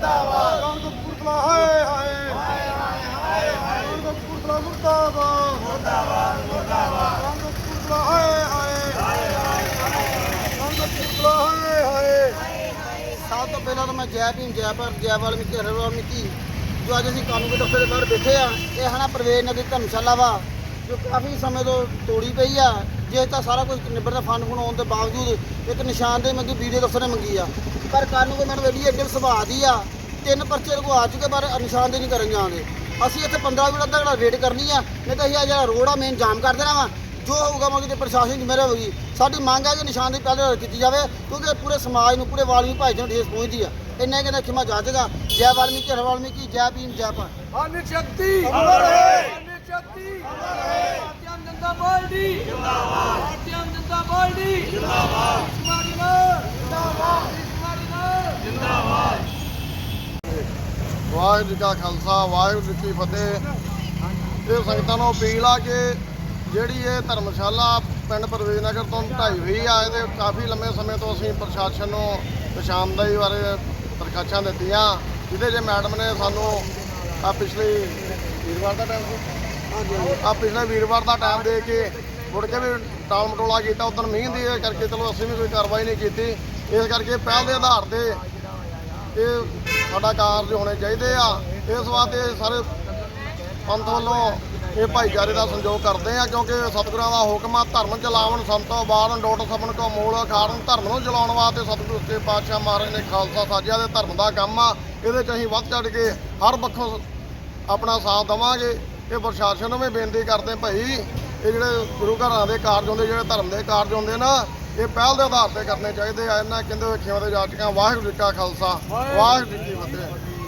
ਮੁਰਦਾਬਾਦ। ਕਪੂਰਥਲਾ ਹਾਏ ਹਾਏ। ਹਾਏ ਸਭ ਤੋਂ ਪਹਿਲਾਂ ਤਾਂ ਮੈਂ ਜੈ ਭੀਮ ਜੈ ਪਰ ਜੈ ਵਾਲਮੀਕੀ ਹਰ ਜੋ ਅੱਜ ਅਸੀਂ ਕਾਨੂੰਨ ਦੇ ਦਫ਼ਤਰ ਦੇ ਬਾਹਰ ਬੈਠੇ ਆ ਇਹ ਹਨਾ ਪ੍ਰਵੇਸ਼ ਨਦੀ ਧਰਮਸ਼ਾਲਾ ਵਾ ਜੋ ਕਾਫੀ ਸਮੇਂ ਤੋਂ ਤੋੜੀ ਪਈ ਆ ਜੇ ਤਾਂ ਸਾਰਾ ਕੁਝ ਨਿਬੜਦਾ ਫੰਡ ਫੁੰਡ ਆਉਣ ਦੇ ਬਾਵਜੂਦ ਇੱਕ ਨਿਸ਼ਾਨਦੇਹੀ ਮੰਗੀ ਵੀਡੀਓ ਦਫ਼ਤਰ ਨੇ ਮੰਗੀ ਆ। ਪਰ ਕਾਨੂੰਨ ਮੈਡਮ ਵੇਲੀ ਅੱਗੇ ਸੁਭਾਅ ਦੀ ਆ ਤਿੰਨ ਪਰਚੇ ਲਗੋ ਆ ਚੁੱਕੇ ਪਰ ਨਿਸ਼ਾਨਦੇਹੀ ਨਹੀਂ ਕਰਨ ਜਾਣਗੇ ਅਸੀਂ ਇੱਥੇ 15 ਮਿੰਟ ਦਾ ਵੇਟ ਕਰਨੀ ਆ ਨਹੀਂ ਤਾਂ ਅਸੀਂ ਆ ਜਿਹੜਾ ਰੋਡ ਆ ਮੇਨ ਜਾਮ ਕਰ ਦੇਣਾ ਵਾ। ਜੋ ਹੋਊਗਾ ਮੌਕੇ ਤੇ ਪ੍ਰਸ਼ਾਸਨ ਦੀ ਮੇਰੇ ਹੋਊਗੀ। ਸਾਡੀ ਮੰਗ ਹੈ ਕਿ ਨਿਸ਼ਾਨਦੇਹੀ ਪਹਿਲੇ ਕੀਤੀ ਜਾਵੇ ਕਿਉਂਕਿ ਪੂਰੇ ਸਮਾਜ ਨੂੰ ਪੂਰੇ ਵਾਲਮੀ ਭਾਈਚਾਰੇ ਨੂੰ ਠੇਸ ਪਹੁੰਚਦੀ ਆ। ਇੰਨੇ ਕਹਿੰਦਾ ਖਿਮਾ ਜਾਜੇਗਾ ਜੈ ਵਾਲਮੀਕੀ ਹਰ ਵਾਲਮੀਕੀ ਜੈ ਭੀਮ ਜੈ ਭਾਰਤ। ਅਨਿਤ ਸ਼ਕਤੀ! ਜਨਤਾ ਜਿੰਦਾਬਾਦ ਸਮਾਰੀ ਮਾਰ ਜਿੰਦਾਬਾਦ ਸਮਾਰੀ ਮਾਰ ਵਾਹਿਗੁਰੂ ਜੀ ਕਾ ਖਾਲਸਾ, ਵਾਹਿਗੁਰੂ ਜੀ ਕੀ ਫਤਿਹ। ਇਹ ਸੰਗਤਾਂ ਨੂੰ ਅਪੀਲ ਆ ਕਿ ਜਿਹੜੀ ਇਹ ਧਰਮਸ਼ਾਲਾ ਪਿੰਡ ਪ੍ਰਵੇਸ਼ ਨਗਰ ਤੋਂ ਢਾਈ ਹੋਈ ਆ, ਇਹਦੇ ਕਾਫੀ ਲੰਮੇ ਸਮੇਂ ਤੋਂ ਅਸੀਂ ਪ੍ਰਸ਼ਾਸਨ ਨੂੰ ਨਿਸ਼ਾਨਦਾਈ ਬਾਰੇ ਪ੍ਰਕਾਸ਼ਾਂ ਦਿੱਤੀਆਂ। ਜਿਹਦੇ ਜੇ ਮੈਡਮ ਨੇ ਸਾਨੂੰ ਆ ਪਿਛਲੇ ਵੀਰਵਾਰ ਦਾ ਟਾਈਮ ਸੀ। ਆ ਪਿਛਲੇ ਵੀਰਵਾਰ ਦਾ ਟਾਈਮ ਦੇ ਕੇ ਮੁੜ ਕੇ ਵੀ ਟਾਲ ਮਟੋਲਾ ਕੀਤਾ ਉਦੋਂ ਮੀਂਹ ਦੀ ਕਰਕੇ ਚਲੋ ਅਸੀਂ ਵੀ ਕੋਈ ਕਾਰਵਾਈ ਨਹੀਂ ਕੀਤੀ। ਇਸ ਕਰਕੇ ਪਹਿਲ ਦੇ ਆਧਾਰ ਤੇ ਇਹ ਸਾਡਾ ਕਾਰਜ ਹੋਣੇ ਚਾਹੀਦੇ ਆ। ਇਸ ਵਾਸਤੇ ਸਾਰੇ ਪੰਥ ਵੱਲੋਂ ਇਹ ਭਾਈਚਾਰੇ ਦਾ ਸੰਯੋਗ ਕਰਦੇ ਆ, ਕਿਉਂਕਿ ਸਤਿਗੁਰਾਂ ਦਾ ਹੁਕਮ ਆ, ਧਰਮ ਚਲਾਵਣ ਸੰਤੋ ਬਾਣ ਡੋਟ ਸਭਨ ਕੋ ਮੂਲ ਖਾਰਨ ਧਰਮ ਨੂੰ ਚਲਾਉਣ ਵਾਸਤੇ ਸਤਿਗੁਰੂ ਸੱਚੇ ਪਾਤਸ਼ਾਹ ਮਹਾਰਾਜ ਨੇ ਖਾਲਸਾ ਸਾਜਿਆ ਦੇ ਧਰਮ ਦਾ ਕੰਮ ਆ। ਇਹਦੇ 'ਚ ਅਸੀਂ ਵੱਧ ਚੜ ਕੇ ਹਰ ਪੱਖੋਂ ਆਪਣਾ ਸਾਥ ਦੇਵਾਂਗੇ। ਇਹ ਪ੍ਰਸ਼ਾਸਨ ਨੂੰ ਵੀ ਬੇਨਤੀ ਕਰਦੇ ਭਾਈ ਇਹ ਜਿਹੜੇ ਗੁਰੂ ਘਰਾਂ ਦੇ ਕਾਰਜ ਹੁੰਦੇ ਜਿਹੜੇ ਧਰਮ ਦੇ ਕਾਰਜ ਹੁੰਦੇ ਨਾ ਇਹ ਪਹਿਲ ਦੇ ਆਧਾਰ ਤੇ ਕਰਨੇ ਚਾਹੀਦੇ ਆ। ਇਹਨਾਂ ਕਹਿੰਦੇ ਖੇਵਾਂ ਦੇ ਜਾਟਕਾਂ ਵਾਹਿਗੁਰੂ ਜੀ ਕਾ ਖਾਲਸਾ ਵਾਹਿਗੁਰੂ ਜੀ ਕੀ ਫਤਿਹ।